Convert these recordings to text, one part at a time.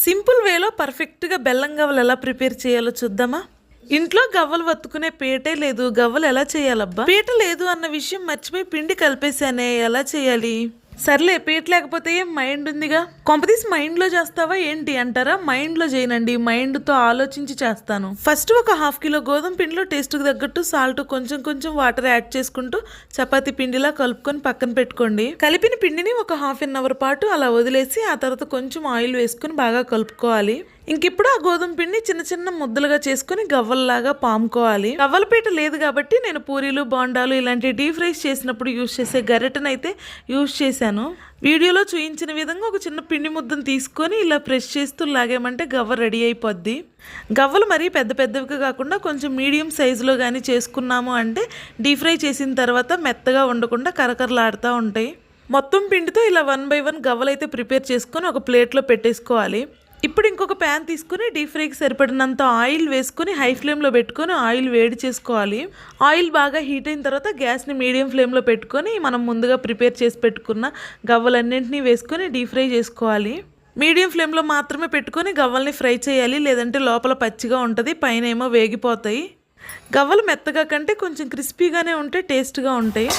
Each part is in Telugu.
సింపుల్ వేలో పర్ఫెక్ట్గా బెల్లం గవ్వలు ఎలా ప్రిపేర్ చేయాలో చూద్దామా? ఇంట్లో గవ్వలు వత్తుకునే పీటే లేదు. గవ్వలు ఎలా చేయాలబ్బా? పీట లేదు అన్న విషయం మర్చిపోయి పిండి కలిపేశానే. ఎలా చేయాలి? సర్లే పీట్లేకపోతే ఏం మైండ్ ఉందిగా? కొంపతీసి మైండ్లో చేస్తావా ఏంటి అంటారా? మైండ్లో చేయనండి మైండ్తో ఆలోచించి చేస్తాను. ఫస్ట్ ఒక హాఫ్ కిలో గోధుమ పిండిలో టేస్ట్కి తగ్గట్టు సాల్ట్ కొంచెం కొంచెం వాటర్ యాడ్ చేసుకుంటూ చపాతీ పిండిలా కలుపుకొని పక్కన పెట్టుకోండి. కలిపిన పిండిని ఒక హాఫ్ అన్ అవర్ పాటు అలా వదిలేసి ఆ తర్వాత కొంచెం ఆయిల్ వేసుకొని బాగా కలుపుకోవాలి. ఇంకిప్పుడు ఆ గోధుమ పిండి చిన్న చిన్న ముద్దలుగా చేసుకుని గవ్వల్లాగా పాముకోవాలి. గవ్వలపీట లేదు కాబట్టి నేను పూరీలు బోండాలు ఇలాంటి డీప్ ఫ్రైస్ చేసినప్పుడు యూజ్ చేసే గరిటెనైతే యూజ్ చేశాను. వీడియోలో చూపించిన విధంగా ఒక చిన్న పిండి ముద్దను తీసుకొని ఇలా ప్రెస్ చేస్తూ లాగామంటే గవ్వ రెడీ అయిపోద్ది. గవ్వలు మరీ పెద్ద పెద్దవిగా కాకుండా కొంచెం మీడియం సైజులో కానీ చేసుకున్నాము అంటే డీప్ ఫ్రై చేసిన తర్వాత మెత్తగా ఉండకుండా కరకరలాడుతూ ఉంటాయి. మొత్తం పిండితో ఇలా వన్ బై వన్ గవ్వలు అయితే ప్రిపేర్ చేసుకొని ఒక ప్లేట్లో పెట్టేసుకోవాలి. ఇప్పుడు ఇంకొక ప్యాన్ తీసుకుని డీప్ ఫ్రైకి సరిపడినంత ఆయిల్ వేసుకుని హై ఫ్లేమ్లో పెట్టుకొని ఆయిల్ వేడి చేసుకోవాలి. ఆయిల్ బాగా హీట్ అయిన తర్వాత గ్యాస్ని మీడియం ఫ్లేమ్లో పెట్టుకొని మనం ముందుగా ప్రిపేర్ చేసి పెట్టుకున్న గవ్వలన్నింటినీ వేసుకొని డీప్ ఫ్రై చేసుకోవాలి. మీడియం ఫ్లేమ్లో మాత్రమే పెట్టుకొని గవ్వల్ని ఫ్రై చేయాలి. లేదంటే లోపల పచ్చిగా ఉంటుంది పైన ఏమో వేగిపోతాయి. గవ్వలు మెత్తగా కంటే కొంచెం క్రిస్పీగానే ఉంటే టేస్ట్గా ఉంటాయి.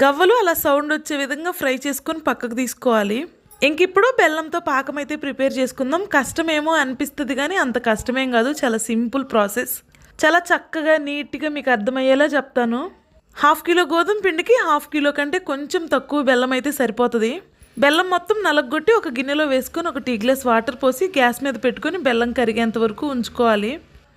గవ్వలు అలా సౌండ్ వచ్చే విధంగా ఫ్రై చేసుకొని పక్కకు తీసుకోవాలి. ఇంక ఇప్పుడు బెల్లంతో పాకం అయితే ప్రిపేర్ చేసుకుందాం. కష్టమేమో అనిపిస్తుంది కానీ అంత కష్టమేం కాదు. చాలా సింపుల్ ప్రాసెస్ చాలా చక్కగా నీట్గా మీకు అర్థమయ్యేలా చెప్తాను. హాఫ్ కిలో గోధుమ పిండికి హాఫ్ కిలో కంటే కొంచెం తక్కువ బెల్లం అయితే సరిపోతుంది. బెల్లం మొత్తం నలగొట్టి ఒక గిన్నెలో వేసుకొని ఒక టీ గ్లాస్ వాటర్ పోసి గ్యాస్ మీద పెట్టుకొని బెల్లం కరిగేంత వరకు ఉంచుకోవాలి.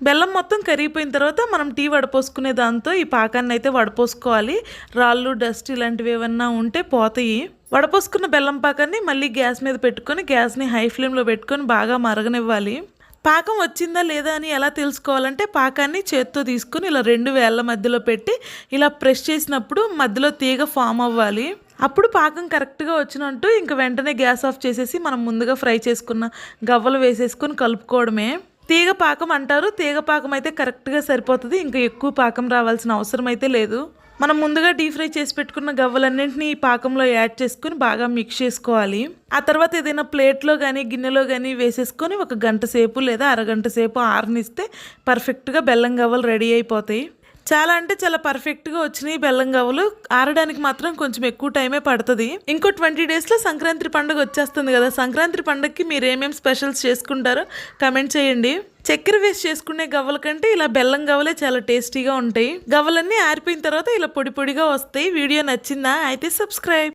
బెల్లం మొత్తం కరిగిపోయిన తర్వాత మనం టీ వడపోసుకునే దాంతో ఈ పాకాన్ని అయితే వడపోసుకోవాలి. రాళ్ళు డస్ట్ ఇలాంటివి ఏమన్నా ఉంటే పోతాయి. వడపోసుకున్న బెల్లం పాకాన్ని మళ్ళీ గ్యాస్ మీద పెట్టుకొని గ్యాస్ని హై ఫ్లేమ్లో పెట్టుకొని బాగా మరగనివ్వాలి. పాకం వచ్చిందా లేదా అని ఎలా తెలుసుకోవాలంటే పాకాన్ని చేత్తో తీసుకొని ఇలా రెండు వేళ్ళ మధ్యలో పెట్టి ఇలా ప్రెస్ చేసినప్పుడు మధ్యలో తీగ ఫామ్ అవ్వాలి. అప్పుడు పాకం కరెక్ట్గా వచ్చినట్టు ఇంక వెంటనే గ్యాస్ ఆఫ్ చేసేసి మనం ముందుగా ఫ్రై చేసుకున్న గవ్వలు వేసేసుకొని కలుపుకోవడమే. తీగ పాకం అంటారు. తీగ పాకం అయితే కరెక్ట్గా సరిపోతుంది. ఇంకా ఎక్కువ పాకం రావాల్సిన అవసరం అయితే లేదు. మనం ముందుగా డీప్ ఫ్రై చేసి పెట్టుకున్న గవ్వలన్నింటినీ ఈ పాకంలో యాడ్ చేసుకుని బాగా మిక్స్ చేసుకోవాలి. ఆ తర్వాత ఏదైనా ప్లేట్లో కానీ గిన్నెలో కానీ వేసేసుకొని ఒక గంట సేపు లేదా అరగంట సేపు ఆరనిస్తే పర్ఫెక్ట్గా బెల్లం గవ్వలు రెడీ అయిపోతాయి. చాలా అంటే చాలా పర్ఫెక్ట్గా వచ్చినాయి బెల్లం గవ్వలు. ఆరడానికి మాత్రం కొంచెం ఎక్కువ టైమే పడుతుంది. ఇంకో ట్వంటీ డేస్లో సంక్రాంతి పండుగ వచ్చేస్తుంది కదా. సంక్రాంతి పండుగకి మీరు ఏమేమి స్పెషల్స్ చేసుకుంటారో కమెంట్ చేయండి. చక్కెర వేసి చేసుకునే గవ్వల కంటే ఇలా బెల్లం గవ్వలే చాలా టేస్టీగా ఉంటాయి. గవ్వలన్నీ ఆరిపోయిన తర్వాత ఇలా పొడి పొడిగా వస్తాయి. వీడియో నచ్చిందా? అయితే సబ్స్క్రైబ్